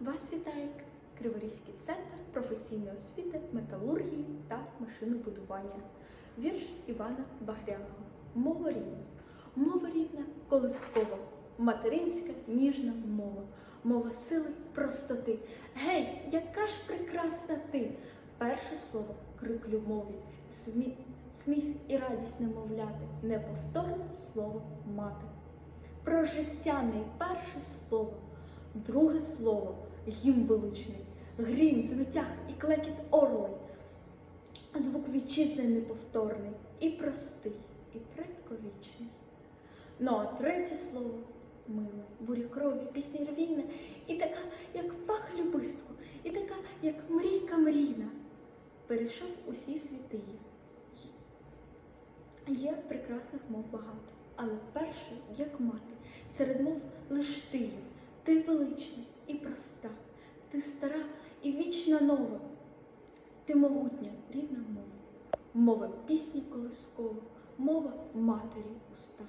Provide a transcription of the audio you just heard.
Вас вітає Криворізький центр професійної освіти, металургії та машинобудування. Вірш Івана Багряного. Мова рідна. Мова рідна колискова, материнська ніжна мова, мова сили простоти. Гей, яка ж прекрасна ти! Перше слово крик любові, сміх, сміх і радість немовляти, неповторне слово мати. Про життя найперше слово, друге слово гімн величний, грім, звитяг і клекіт орлей, звук вітчизни неповторний, і простий, і предковічний. Ну а третє слово миле, буря крові, пісня рвійна, і така, як пах любистку, і така, як мрійка мрійна. Перейшов усі світи є. Прекрасних мов багато, але перше, як мати, серед мов лиш ти. Ти велична ти стара і вічна нова. Ти могутня, рідна мова, мова пісні колискова, мова матері уста.